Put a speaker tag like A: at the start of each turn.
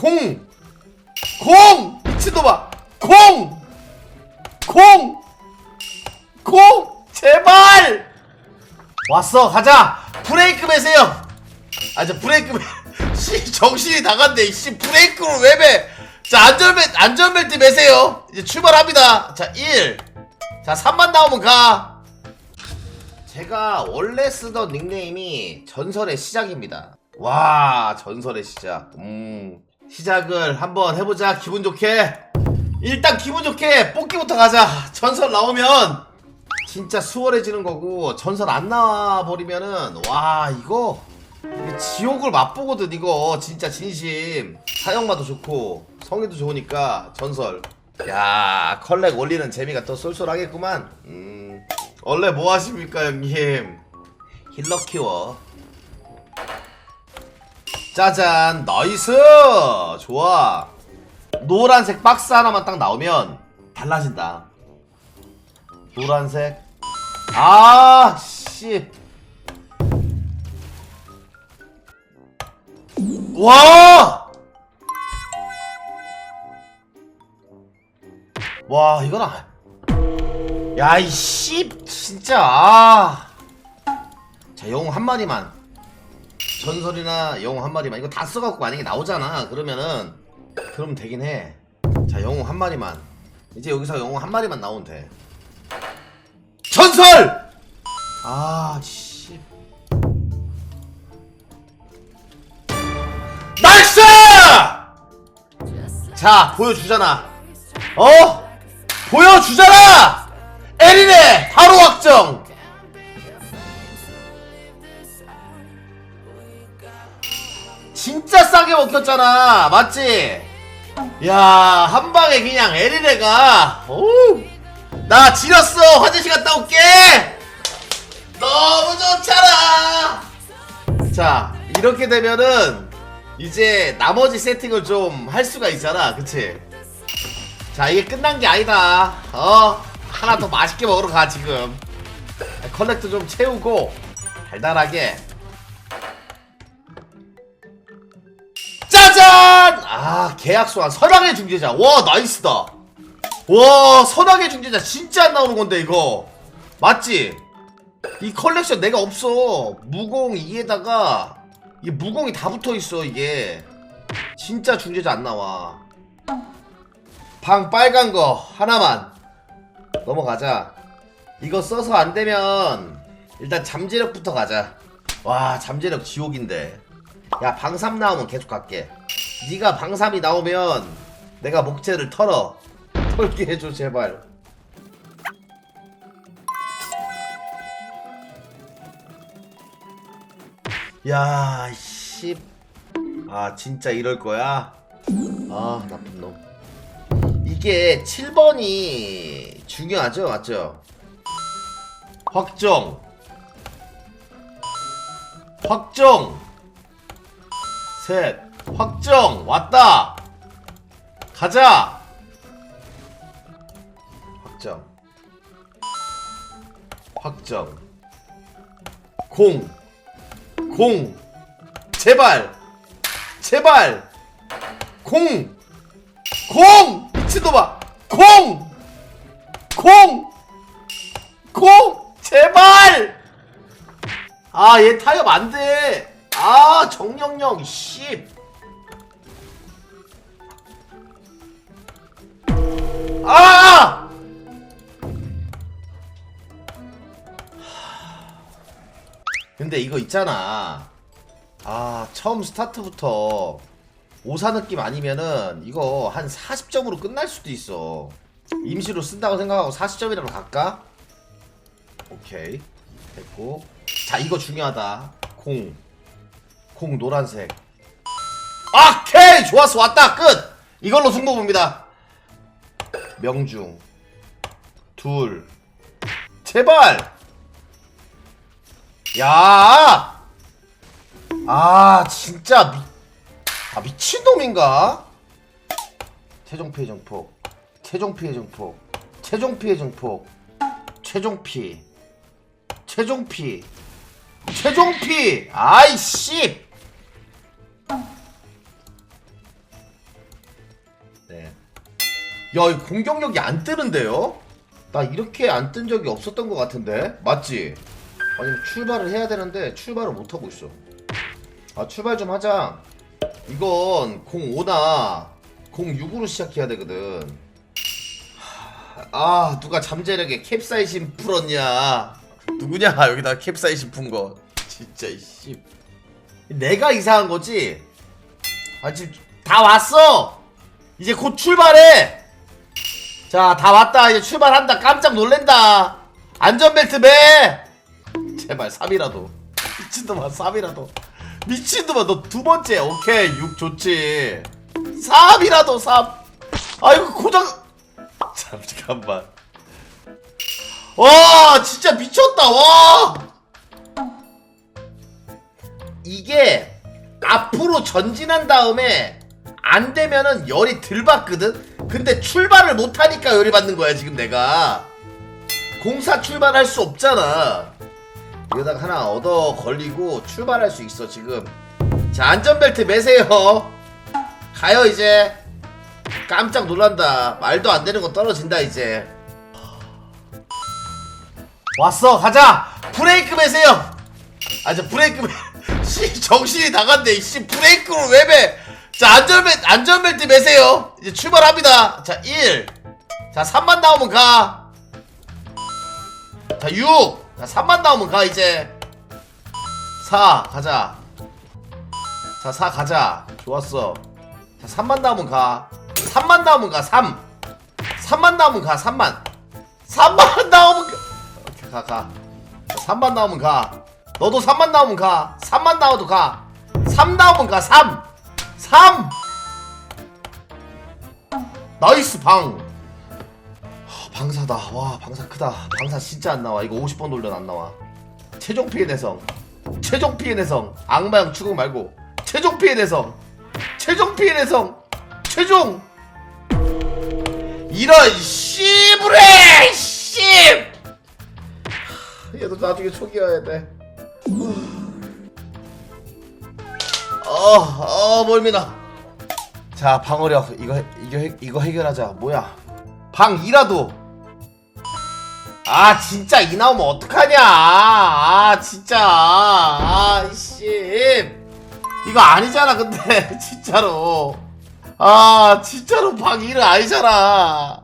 A: 공! 공! 미친놈아! 공! 공! 공! 제발! 왔어 가자 브레이크 매세요 아 저 브레이크 매... 씨 정신이 나갔네 씨 브레이크를 왜 매? 자 안전벨 안전벨트 매세요 이제 출발합니다 자 1 자 3만 나오면 가 제가 원래 쓰던 닉네임이 전설의 시작입니다 와 전설의 시작 음 시작을 한번 해보자. 기분 좋게. 일단 기분 좋게 뽑기부터 가자. 전설 나오면 진짜 수월해지는 거고 전설 안 나와 버리면은 와 이거 지옥을 맛보거든 이거. 진짜 진심. 사형마도 좋고 성의도 좋으니까 전설. 야 컬렉 올리는 재미가 또 쏠쏠하겠구만. 음 원래 뭐 하십니까 형님? 힐러 키워 짜잔 나이스 좋아 노란색 박스 하나만 딱 나오면 달라진다 노란색 아 씨. 와! 와, 이건 아. 야, 이 씨, 진짜. 아. 자, 영웅 한 마리만. 전설이나 영웅 한 마리만. 이거 다 써갖고 만약에 나오잖아. 그러면은, 그러면 되긴 해. 자, 영웅 한 마리만. 이제 여기서 영웅 한 마리만 나오면 돼. 전설! 아, 씨. 나이스! 자, 보여주잖아. 어? 보여주잖아! 에리네! 바로 확정! 진짜 싸게 먹혔잖아. 맞지? 야, 한 방에 그냥 에리네가, 오우. 나 지렸어! 화장실 갔다 올게! 너무 좋잖아! 자, 이렇게 되면은, 이제 나머지 세팅을 좀 할 수가 있잖아. 그치? 자, 이게 끝난 게 아니다. 어? 하나 더 맛있게 먹으러 가, 지금. 컬렉터 좀 채우고, 달달하게. 아, 계약 소환. 선왕의 중재자. 와, 나이스다. 와, 선왕의 중재자 진짜 안 나오는 건데, 이거. 맞지? 이 컬렉션 내가 없어. 무공 2에다가, 이게 무공이 다 붙어 있어, 이게. 진짜 중재자 안 나와. 방 빨간 거 하나만 넘어가자. 이거 써서 안 되면 일단 잠재력부터 가자. 와 잠재력 지옥인데. 야 방삼 나오면 계속 갈게. 네가 방삼이 나오면 내가 목재를 털어. 털게 해줘 제발. 야 씨. 아 진짜 이럴 거야? 아 나쁜 놈. 이게 7번이 중요하죠, 맞죠? 확정. 확정. 셋. 확정. 왔다. 가자. 확정. 확정. 공. 공. 제발. 제발. 공. 공! 미친놈아! 공! 공! 공! 제발! 아, 얘 타협 안 돼! 아, 정영영, 씨! 근데 이거 있잖아. 아, 처음 스타트부터 오사 느낌 아니면은 이거 한 40점으로 끝날 수도 있어. 임시로 쓴다고 생각하고 40점이라고 갈까? 오케이. 됐고. 자, 이거 중요하다. 공. 공 노란색. 오케이! 좋았어. 왔다. 끝! 이걸로 승부 봅니다. 명중. 둘. 제발! 야! 아, 진짜 미... 아 미친놈인가? 최종 피해 정폭 최종 피해 정폭 최종 피해 정폭 최종 피 최종 피 최종 피 아이씨 네. 야, 이 공격력이 안 뜨는데요? 나 이렇게 안 뜬 적이 없었던 것 같은데? 맞지? 아니, 출발을 해야 되는데, 출발을 못하고 있어. 아, 출발 좀 하자. 이건 05나 06으로 시작해야 되거든. 하, 아, 누가 잠재력에 캡사이신 풀었냐? 누구냐, 여기다 캡사이신 푼 거. 진짜, 이씨. 내가 이상한 거지? 아, 지금 다 왔어! 이제 곧 출발해! 자, 다 왔다. 이제 출발한다. 깜짝 놀랜다. 안전벨트 매! 제발 3이라도. 미친놈아, 3이라도. 미친놈아, 너 두 번째. 오케이, 6 좋지. 3이라도 3. 아이고, 고장. 잠깐만. 와, 진짜 미쳤다, 와! 이게 앞으로 전진한 다음에 안 되면은 열이 덜 받거든? 근데 출발을 못하니까 열이 받는 거야, 지금 내가. 공사 출발할 수 없잖아. 여기다가 하나 얻어 걸리고 출발할 수 있어, 지금. 자, 안전벨트 매세요. 가요, 이제. 깜짝 놀란다. 말도 안 되는 거 떨어진다, 이제. 왔어, 가자! 브레이크 매세요! 아, 저 브레이크 매. 씨, 정신이 나갔네. 씨, 브레이크를 왜 매? 자, 안전벨트, 안전벨트 매세요. 이제 출발합니다. 자, 1. 자, 3만 나오면 가. 자, 6. 자, 3만 나오면 가, 이제. 4. 가자. 자, 4 가자. 좋았어. 자, 3만 나오면 가. 3만 나오면 가, 3. 3만 나오면 가, 3만. 3만 나오면 가. 오케이, 가, 가. 3만 나오면 가. 너도 3만 나오면 가. 3만 나와도 가. 3 나오면 가. 3. 3. 나이스 방. 하, 방사다. 와, 방사 크다. 방사 진짜 안 나와. 이거 50번 돌려도 안 나와. 최종 피해 내성. 최종 피해 내성. 악마형 추궁 말고. 최종 피해 내성. 최종 피해 내성. 최종. 이런 씨부레 씨. 얘도 나중에 초기화해야 돼. 어, 어, 멀미나. 자, 방어력 이거 해- 이거 해- 이거 해결하자. 뭐야? 방 2라도. 아 진짜 이 나오면 어떡하냐? 아 진짜. 아씨. 이거 아니잖아 근데. 진짜로. 아 진짜로 방 1은 아니잖아.